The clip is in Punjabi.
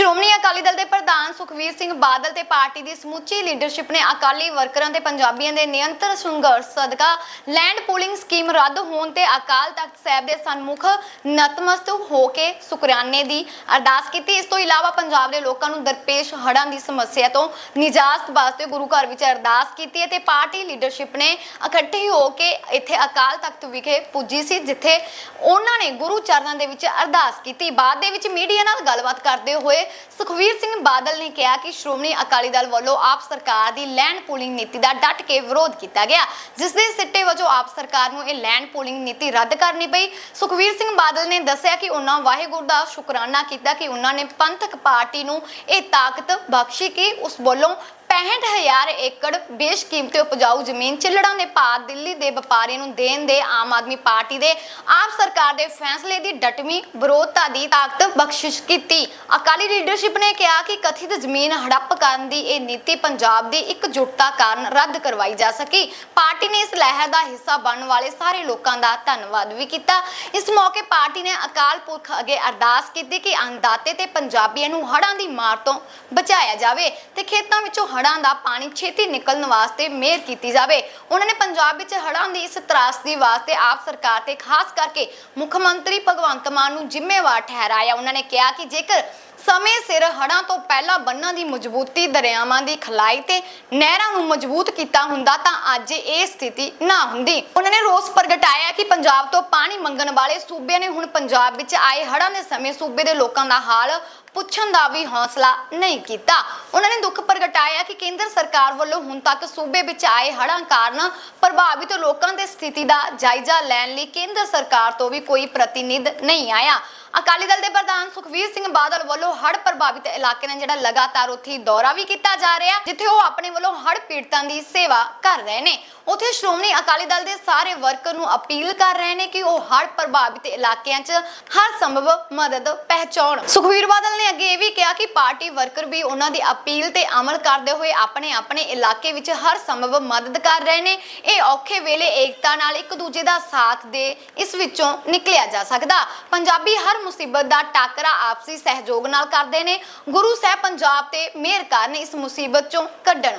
ਸ਼੍ਰੋਮਣੀ ਅਕਾਲੀ ਦਲ ਦੇ ਪ੍ਰਧਾਨ ਸੁਖਵੀਰ ਸਿੰਘ ਬਾਦਲ ਤੇ ਪਾਰਟੀ ਦੀ ਸਮੁੱਚੀ ਲੀਡਰਸ਼ਿਪ ਨੇ ਅਕਾਲੀ ਵਰਕਰਾਂ ਤੇ ਪੰਜਾਬੀਆਂ ਦੇ ਨਿਰੰਤਰ ਸੰਘਰਸ਼ ਸਦਕਾ ਲੈਂਡ ਪੂਲਿੰਗ ਸਕੀਮ ਰੱਦ ਹੋਣ ਤੇ ਅਕਾਲ ਤਖਤ ਸਾਹਿਬ ਦੇ ਸਨਮੁਖ ਨਤਮਸਤਕ ਹੋ ਕੇ ਸ਼ੁਕਰਾਨੇ ਦੀ ਅਰਦਾਸ ਕੀਤੀ। ਇਸ ਤੋਂ ਇਲਾਵਾ ਪੰਜਾਬ ਦੇ ਲੋਕਾਂ ਨੂੰ ਦਰਪੇਸ਼ ਹੜ੍ਹਾਂ ਦੀ ਸਮੱਸਿਆ ਤੋਂ ਨਿਜਾਤ ਵਾਸਤੇ ਗੁਰੂ ਘਰ ਵਿੱਚ ਅਰਦਾਸ ਕੀਤੀ ਅਤੇ ਪਾਰਟੀ ਲੀਡਰਸ਼ਿਪ ਨੇ ਇਕੱਠੇ ਹੋ ਕੇ ਇੱਥੇ ਅਕਾਲ ਤਖਤ ਵਿਖੇ ਪੁੱਜੀ ਸੀ, ਜਿੱਥੇ ਉਹਨਾਂ ਨੇ ਗੁਰੂ ਚਰਨਾਂ ਦੇ ਵਿੱਚ ਅਰਦਾਸ ਕੀਤੀ। ਬਾਅਦ ਦੇ ਵਿੱਚ ਮੀਡੀਆ ਨਾਲ ਗੱਲਬਾਤ ਕਰਦੇ ਹੋਏ ਸੁਖਵੀਰ ਸਿੰਘ ਬਾਦਲ ਨੇ ਕਿਹਾ ਕਿ ਸ਼੍ਰੋਮਣੀ ਅਕਾਲੀ ਦਲ ਵੱਲੋਂ ਆਪ ਸਰਕਾਰ ਦੀ ਲੈਂਡ ਪੂਲਿੰਗ ਨੀਤੀ ਦਾ ਡਟ ਕੇ ਵਿਰੋਧ ਕੀਤਾ ਗਿਆ, ਜਿਸ ਦੇ ਸਿੱਟੇ ਵਜੋਂ ਆਪ ਸਰਕਾਰ ਨੂੰ ਇਹ ਲੈਂਡ ਪੂਲਿੰਗ ਨੀਤੀ ਰੱਦ ਕਰਨੀ ਪਈ। ਸੁਖਵੀਰ ਸਿੰਘ ਬਾਦਲ ਨੇ ਦੱਸਿਆ ਕਿ ਉਹਨਾਂ ਵਾਹਿਗੁਰੂ ਦਾ ਸ਼ੁਕਰਾਨਾ ਕੀਤਾ ਕਿ ਉਹਨਾਂ ਨੇ ਪੰਥਕ ਪਾਰਟੀ ਨੂੰ ਇਹ ਤਾਕਤ ਬਖਸ਼ੀ ਕਿ ਉਸ ਵੱਲੋਂ 65000 ਏਕੜ ਬੇਸ਼ਕੀਮਤੀ ਉਪਜਾਊ ਜ਼ਮੀਨ ਚਿੱਲੜਾਂ ਦੇ ਭਾਅ ਦਿੱਲੀ ਦੇ ਵਪਾਰੀ ਨੂੰ ਦੇਣ ਦੇ ਆਮ ਆਦਮੀ ਪਾਰਟੀ ਦੇ ਆਪ ਸਰਕਾਰ ਦੇ ਫੈਸਲੇ ਦੀ ਡਟਵੀਂ ਵਿਰੋਧਤਾ ਦੀ ਤਾਕਤ ਬਖਸ਼ਿਸ਼ ਕੀਤੀ। ਅਕਾਲੀ ਲੀਡਰਸ਼ਿਪ ਨੇ ਕਿਹਾ ਕਿ ਕਥਿਤ ਜ਼ਮੀਨ ਹੜੱਪ ਕਰਨ ਦੀ ਇਹ ਨੀਤੀ ਪੰਜਾਬ ਦੀ ਇਕਜੁੱਟਤਾ ਕਾਰਨ ਰੱਦ ਕਰਵਾਈ ਜਾ ਸਕੀ। ਪਾਰਟੀ ਨੇ ਇਸ ਲਹਿਰ ਦਾ ਹਿੱਸਾ ਬਣਨ ਵਾਲੇ ਸਾਰੇ ਲੋਕਾਂ ਦਾ ਧੰਨਵਾਦ ਵੀ ਕੀਤਾ। ਇਸ ਮੌਕੇ ਪਾਰਟੀ ਨੇ ਅਕਾਲ ਪੁਰਖ ਅੱਗੇ ਅਰਦਾਸ ਕੀਤੀ ਕਿ ਅੰਨਦਾਤੇ ਤੇ ਪੰਜਾਬੀਆਂ ਨੂੰ ਹੜ੍ਹਾਂ ਦੀ ਮਾਰ ਤੋਂ ਬਚਾਇਆ ਜਾਵੇ ਤੇ ਖੇਤਾਂ ਵਿੱਚੋਂ ਹੜ੍ਹਾਂ ਦਾ ਪਾਣੀ ਛੇਤੀ ਨਿਕਲਣ ਵਾਸਤੇ ਮਿਹਰ ਕੀਤੀ ਜਾਵੇ। ਉਹਨਾਂ ਨੇ ਪੰਜਾਬ ਵਿੱਚ ਹੜ੍ਹਾਂ ਦੀ ਇਸ ਤਰਾਸਦੀ ਵਾਸਤੇ ਆਪ ਸਰਕਾਰ ਤੇ ਖਾਸ ਕਰਕੇ ਮੁੱਖ ਮੰਤਰੀ ਭਗਵੰਤ ਮਾਨ ਨੂੰ ਜ਼ਿੰਮੇਵਾਰ ਠਹਿਰਾਇਆ। ਉਹਨਾਂ ਨੇ ਕਿਹਾ ਕਿ ਜੇਕਰ ਸਮੇਂ ਸਿਰ ਹੜਾਂ ਤੋਂ ਪਹਿਲਾਂ ਬੰਨਾਂ ਦੀ ਮਜ਼ਬੂਤੀ, ਦਰਿਆਵਾਂ ਦੀ ਖਲਾਈ ਤੇ ਨਹਿਰਾਂ ਨੂੰ ਮਜ਼ਬੂਤ ਕੀਤਾ ਹੁੰਦਾ ਤਾਂ ਅੱਜ ਇਹ ਸਥਿਤੀ ਨਾ ਹੁੰਦੀ। ਉਹਨਾਂ ਨੇ ਰੋਸ ਪ੍ਰਗਟਾਇਆ ਕਿ ਪੰਜਾਬ ਤੋਂ ਪਾਣੀ ਮੰਗਣ ਵਾਲੇ ਸੂਬਿਆਂ ਨੇ ਹੁਣ ਪੰਜਾਬ ਵਿੱਚ ਆਏ ਹੜ੍ਹਾਂ ਦੇ ਸਮੇਂ ਸੂਬੇ ਦੇ ਲੋਕਾਂ ਦਾ ਹਾਲ ਪੁੱਛਣ ਦਾ ਵੀ ਹੌਸਲਾ ਨਹੀਂ ਕੀਤਾ। ਉਹਨਾਂ ਨੇ ਦੁੱਖ ਪ੍ਰਗਟਾਇਆ ਕਿ ਕੇਂਦਰ ਸਰਕਾਰ ਵੱਲੋਂ ਹੁਣ ਤੱਕ ਸੂਬੇ ਵਿੱਚ ਆਏ ਹੜ੍ਹਾਂ ਕਾਰਨ ਪ੍ਰਭਾਵਿਤ ਲੋਕਾਂ ਦੇ ਸਥਿਤੀ ਦਾ ਜਾਇਜ਼ਾ ਲੈਣ ਲਈ ਕੇਂਦਰ ਸਰਕਾਰ ਤੋਂ ਵੀ ਕੋਈ ਪ੍ਰਤੀਨਿਧ ਨਹੀਂ ਆਇਆ। ਅਕਾਲੀ ਦਲ ਦੇ ਪ੍ਰਧਾਨ ਸੁਖਵੀਰ ਸਿੰਘ ਬਾਦਲ ਵੱਲੋਂ ਹੜ੍ਹ ਪ੍ਰਭਾਵਿਤ ਇਲਾਕੇ ਨੇ ਜਿਹੜਾ ਲਗਾਤਾਰ ਉੱਥੇ ਦੌਰਾ ਵੀ ਕੀਤਾ ਜਾ ਰਿਹਾ, ਜਿੱਥੇ ਉਹ ਆਪਣੇ ਵੱਲੋਂ ਹੜ੍ਹ ਪੀੜਤਾਂ ਦੀ ਸੇਵਾ ਕਰ ਰਹੇ ਨੇ। ਉੱਥੇ ਸ਼੍ਰੋਮਣੀ ਅਕਾਲੀ ਦਲ ਦੇ ਸਾਰੇ ਵਰਕਰ ਨੂੰ ਅਪੀਲ ਕਰ ਰਹੇ ਨੇ ਕਿ ਉਹ ਹੜ੍ਹ ਪ੍ਰਭਾਵਿਤ ਇਲਾਕਿਆਂ 'ਚ ਹਰ ਸੰਭਵ ਮਦਦ ਪਹੁੰਚਾਉਣ। ਸੁਖਵੀਰ ਬਾਦਲ ਨੇ ਅੱਗੇ ਇਹ ਵੀ ਕਿਹਾ ਕਿ ਪਾਰਟੀ ਵਰਕਰ ਵੀ ਉਹਨਾਂ ਦੀ ਅਪੀਲ ਤੇ ਅਮਲ ਕਰਦੇ ਹੋਏ ਆਪਣੇ ਆਪਣੇ ਇਲਾਕੇ ਵਿੱਚ ਹਰ ਸੰਭਵ ਮਦਦ ਕਰ ਰਹੇ ਨੇ। ਇਹ ਔਖੇ ਵੇਲੇ ਏਕਤਾ ਨਾਲ ਇੱਕ ਦੂਜੇ ਦਾ ਸਾਥ ਦੇ ਇਸ ਵਿੱਚੋਂ ਨਿਕਲਿਆ ਜਾ ਸਕਦਾ। ਪੰਜਾਬੀ ਹਰ ਮੁਸੀਬਤ ਦਾ ਟਾਕਰਾ ਆਪਸੀ ਸਹਿਯੋਗ ਨਾਲ ਕਰਦੇ ਨੇ। ਗੁਰੂ ਸਾਹਿਬ ਪੰਜਾਬ ਤੇ ਮਿਹਰ ਕਰਨ ਇਸ ਮੁਸੀਬਤ ਚੋਂ ਕੱਢਣ।